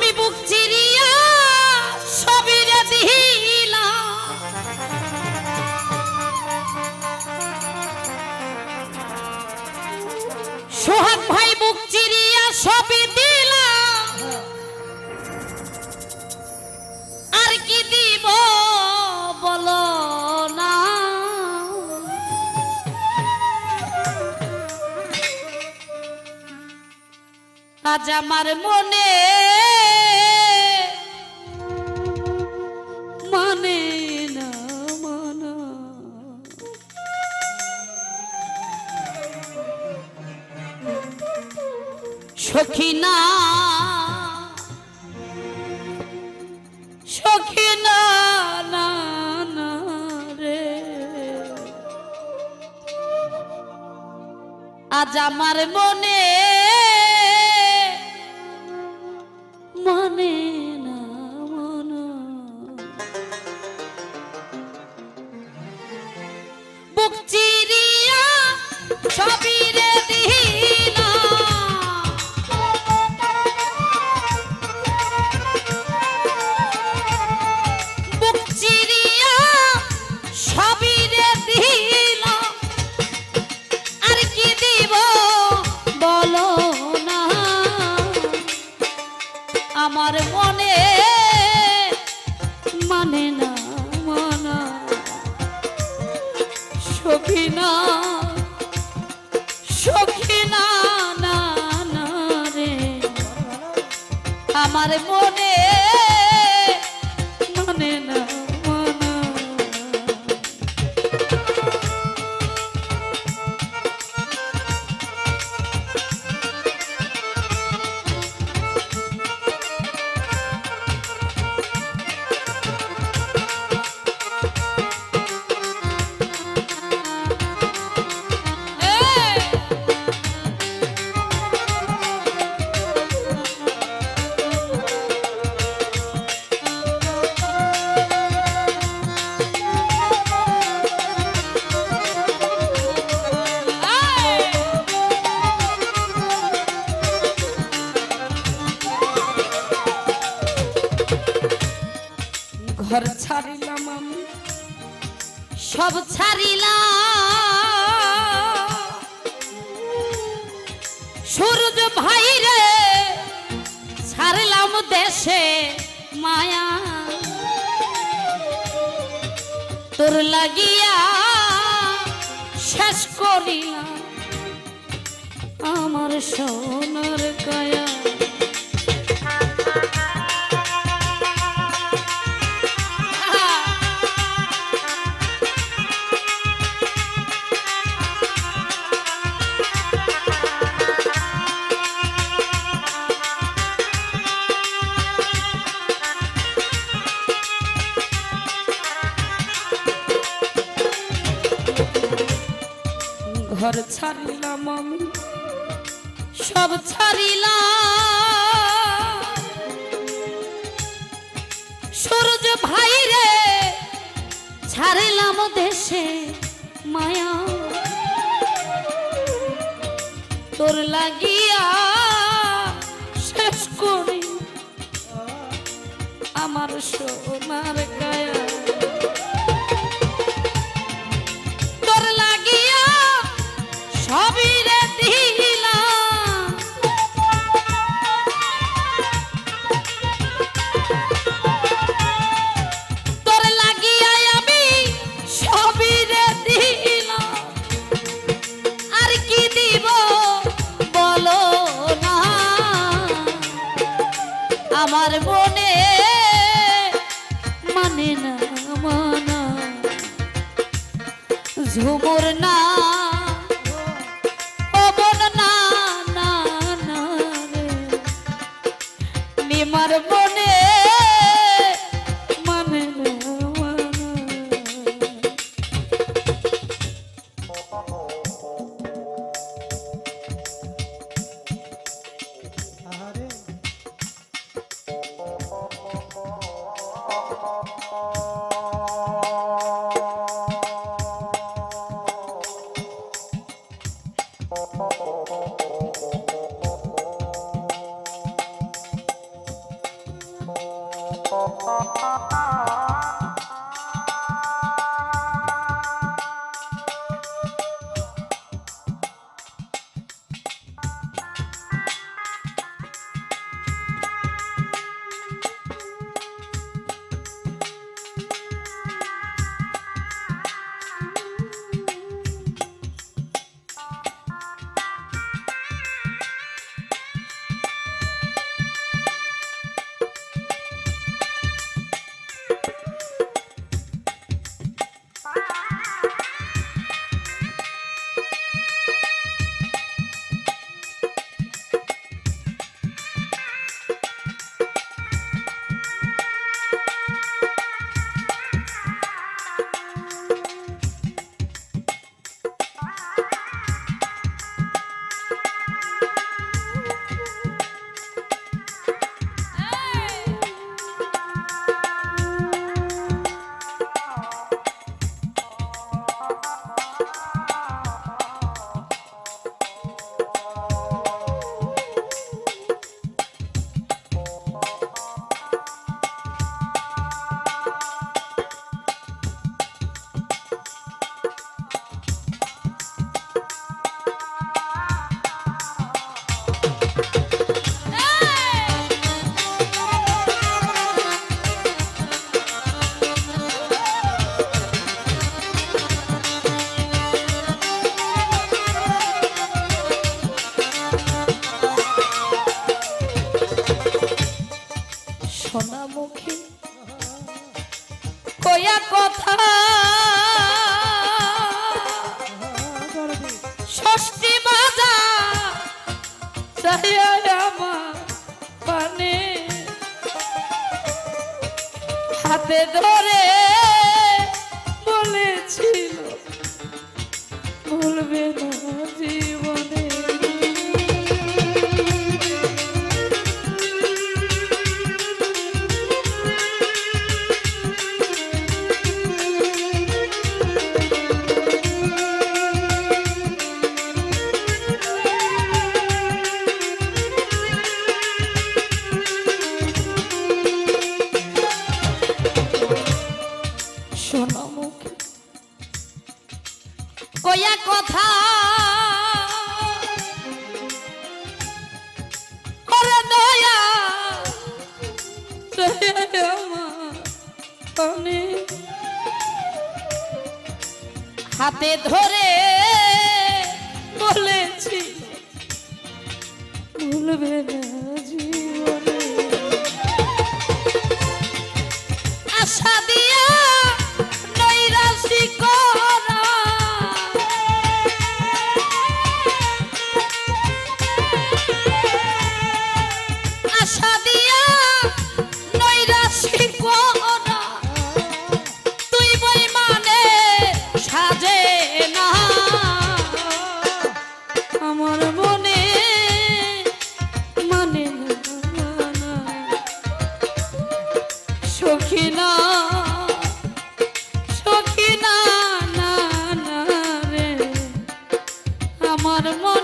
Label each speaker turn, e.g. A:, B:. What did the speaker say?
A: আমি বুক চিরিয়া সোহাগ ভাই বুক চিরিয়া সবই আর কি দিব না। আজ আমার মনে সখিনা সখিনা না না রে। আজ আমার মনে মনা আমার মনে মানে না মানা। সখী না না রে। আমার মানে সব ছাড়িলাম সূর্য ভাই রে ছাড়লাম দেশে মায়া। তোর লাগিয়া শেষ করিলাম আমার সোনার কায়া। ঘর ছাড়িলাম আমি, সব ছাড়িলাম। সূর্য ভাই রে ছাড়িলাম দেশে মায়া। তোর লাগিয়া শেষ করি আমার সোনার কায়া আমার মনে মানে না মানা। ঝুমুর না পবন ধরে তনে হাতে ধরে বলেছি ভুলবে না আশা দিয়ে wanna more.